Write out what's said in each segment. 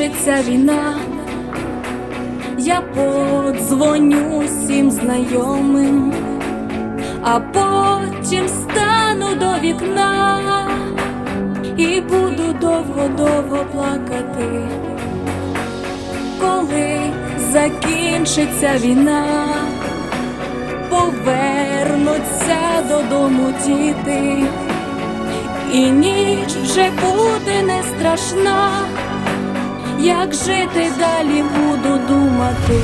закінчиться війна, я подзвоню всім знайомим, а потім стану до вікна і буду довго-довго плакати, коли закінчиться війна, повернуться додому діти. І ніч вже буде не страшна, як жити далі буду думати.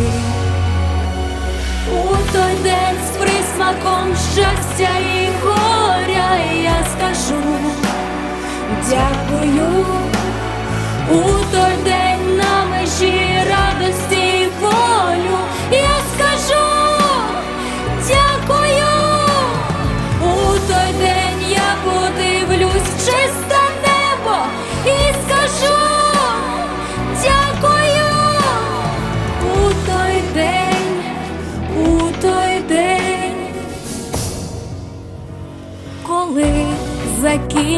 У той день з присмаком щастя і горя я скажу дякую. У той день на межі радості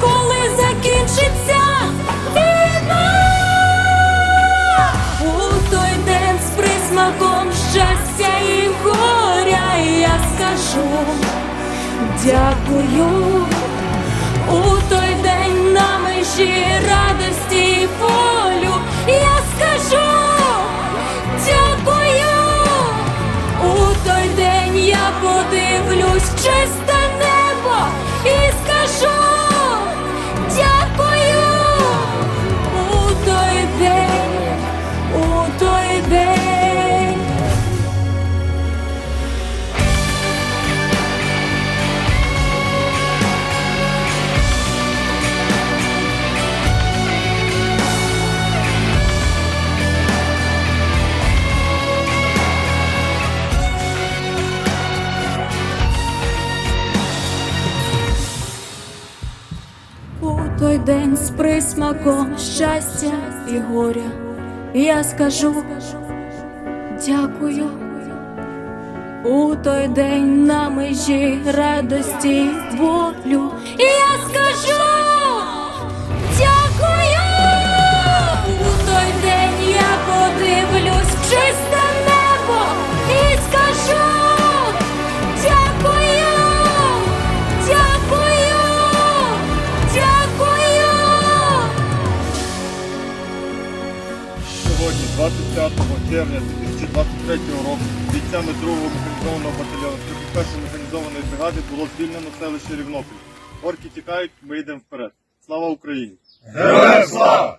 коли закінчиться війна, у той день з присмаком щастя і горя я скажу дякую. У той день на межі радості і болю я скажу дякую. У той день я подивлюсь чисте небо і присмаком щастя і горя я скажу дякую. У той день на межі радості болю я скажу 25 червня 2023 року, бійцями 2-го механізованого батальйону 31-ї механізованої бригади було звільнено селище Рівнопіль. Орки тікають, ми йдемо вперед. Слава Україні! Героям слава!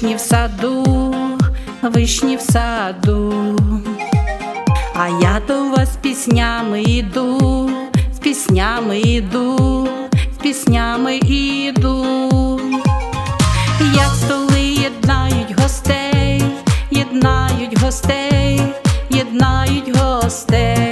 Вишні в саду, вишні в саду, а я до вас піснями йду, з піснями йду, з піснями йду, як столи єднають гостей, єднають гостей, єднають гостей.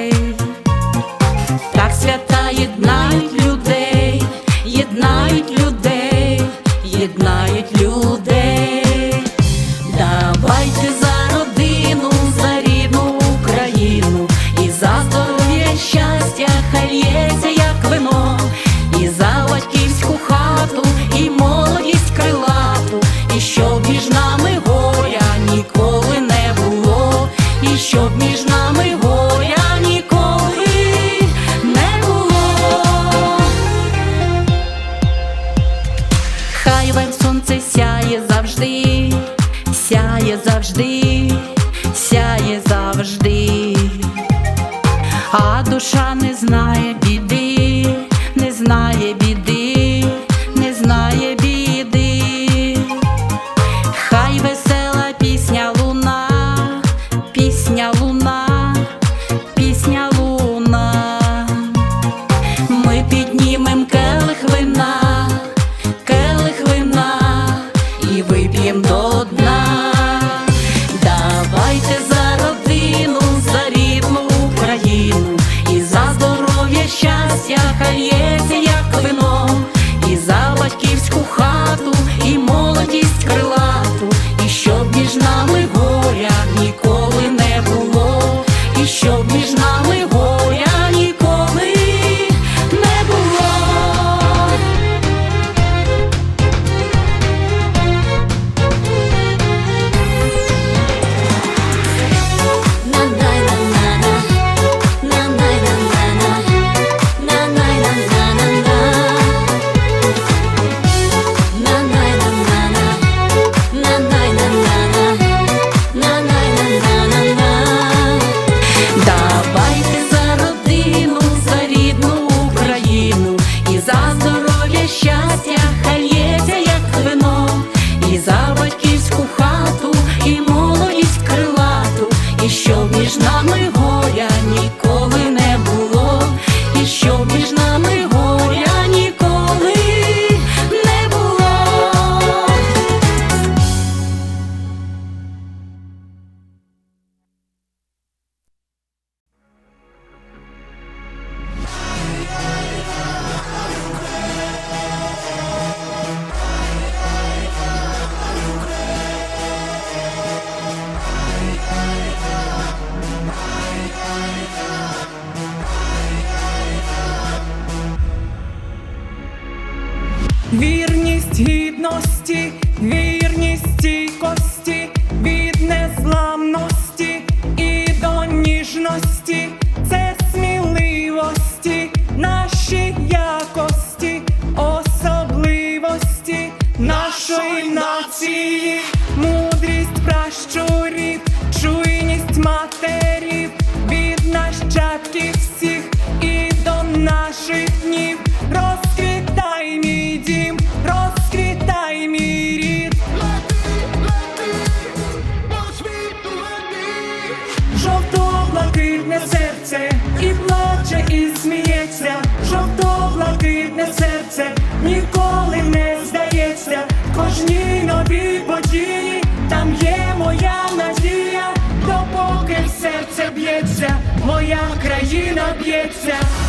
моя країна б'ється.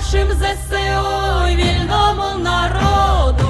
нашим ЗСО і вільному народу.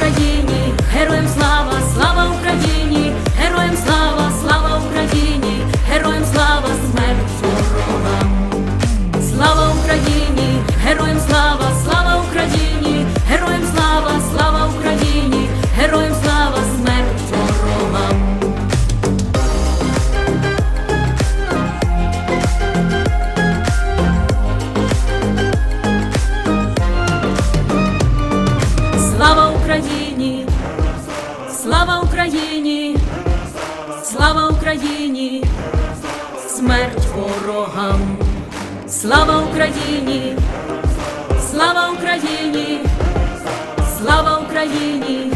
Україні, Слава Україні! Слава Україні! Слава Україні!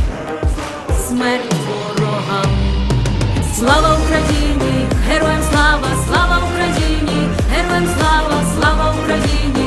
Смерть ворогам! Слава Україні! Героям слава! Слава Україні! Героям слава! Слава Україні!